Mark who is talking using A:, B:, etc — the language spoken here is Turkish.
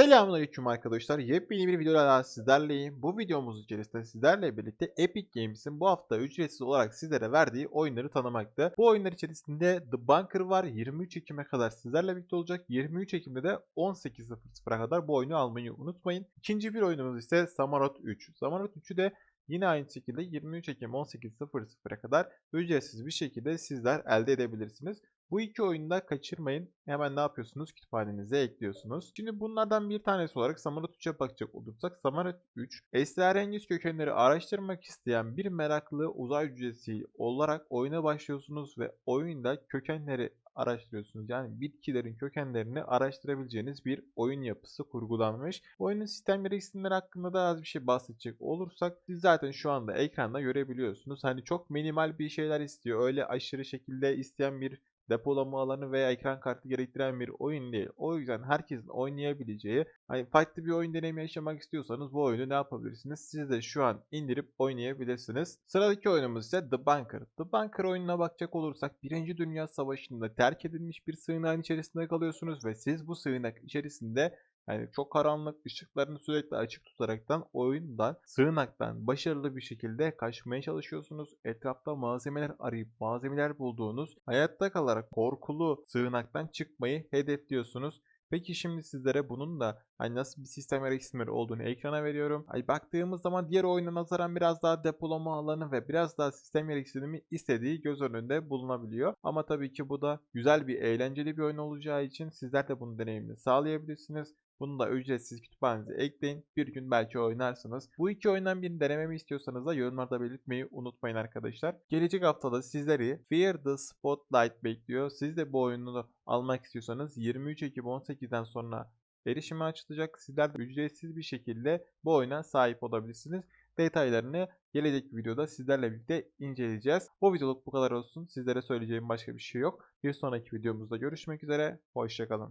A: Selamünaleyküm arkadaşlar. Yepyeni bir videoyla daha sizlerleyim. Bu videomuz içerisinde sizlerle birlikte Epic Games'in bu hafta ücretsiz olarak sizlere verdiği oyunları tanımakta. Bu oyunlar içerisinde The Bunker var. 23 Ekim'e kadar sizlerle birlikte olacak. 23 Ekim'de de 18.00'a kadar bu oyunu almayı unutmayın. İkinci bir oyunumuz ise Samarot 3. Samarot 3'ü de Yine aynı şekilde 23 Ekim 18.00'a kadar ücretsiz bir şekilde sizler elde edebilirsiniz. Bu iki oyunu da kaçırmayın. Hemen ne yapıyorsunuz? Kütüphanenize ekliyorsunuz. Şimdi bunlardan bir tanesi olarak Samarat 3'e bakacak olursak Samarat 3 esrarengiz kökenleri araştırmak isteyen bir meraklı uzay cücesi olarak oyuna başlıyorsunuz ve oyunda kökenleri araştırıyorsunuz. Yani bitkilerin kökenlerini araştırabileceğiniz bir oyun yapısı kurgulanmış. Oyunun sistem gereksinimleri hakkında da az bir şey bahsedecek olursak siz zaten şu anda ekranda görebiliyorsunuz. Hani çok minimal bir şeyler istiyor. Öyle aşırı şekilde isteyen bir depolama alanı veya ekran kartı gerektiren bir oyun değil. O yüzden herkesin oynayabileceği, hani farklı bir oyun deneyimi yaşamak istiyorsanız bu oyunu ne yapabilirsiniz? Siz de şu an indirip oynayabilirsiniz. Sıradaki oyunumuz ise The Bunker. The Bunker oyununa bakacak olursak 1. Dünya Savaşı'nda terk edilmiş bir sığınağın içerisinde kalıyorsunuz ve siz bu sığınak içerisinde yani çok karanlık ışıklarını sürekli açık tutaraktan oyundan, sığınaktan başarılı bir şekilde kaçmaya çalışıyorsunuz. Etrafta malzemeler arayıp malzemeler bulduğunuz, hayatta kalarak korkulu sığınaktan çıkmayı hedefliyorsunuz. Peki şimdi sizlere bunun da hani nasıl bir sistem gereksinimleri olduğunu ekrana veriyorum. Hani baktığımız zaman diğer oyuna nazaran biraz daha depolama alanı ve biraz daha sistem gereksinimi istediği göz önünde bulunabiliyor. Ama tabii ki bu da güzel bir eğlenceli bir oyun olacağı için sizler de bunun deneyimini sağlayabilirsiniz. Bunu da ücretsiz kütüphanenize ekleyin. Bir gün belki oynarsınız. Bu iki oyundan birini denememi istiyorsanız da yorumlarda belirtmeyi unutmayın arkadaşlar. Gelecek haftada sizleri Fear the Spotlight bekliyor. Siz de bu oyunu almak istiyorsanız 23 Ekim 18'den sonra erişime açılacak. Sizler de ücretsiz bir şekilde bu oyuna sahip olabilirsiniz. Detaylarını gelecek videoda sizlerle birlikte inceleyeceğiz. Bu videoluk bu kadar olsun. Sizlere söyleyeceğim başka bir şey yok. Bir sonraki videomuzda görüşmek üzere. Hoşçakalın.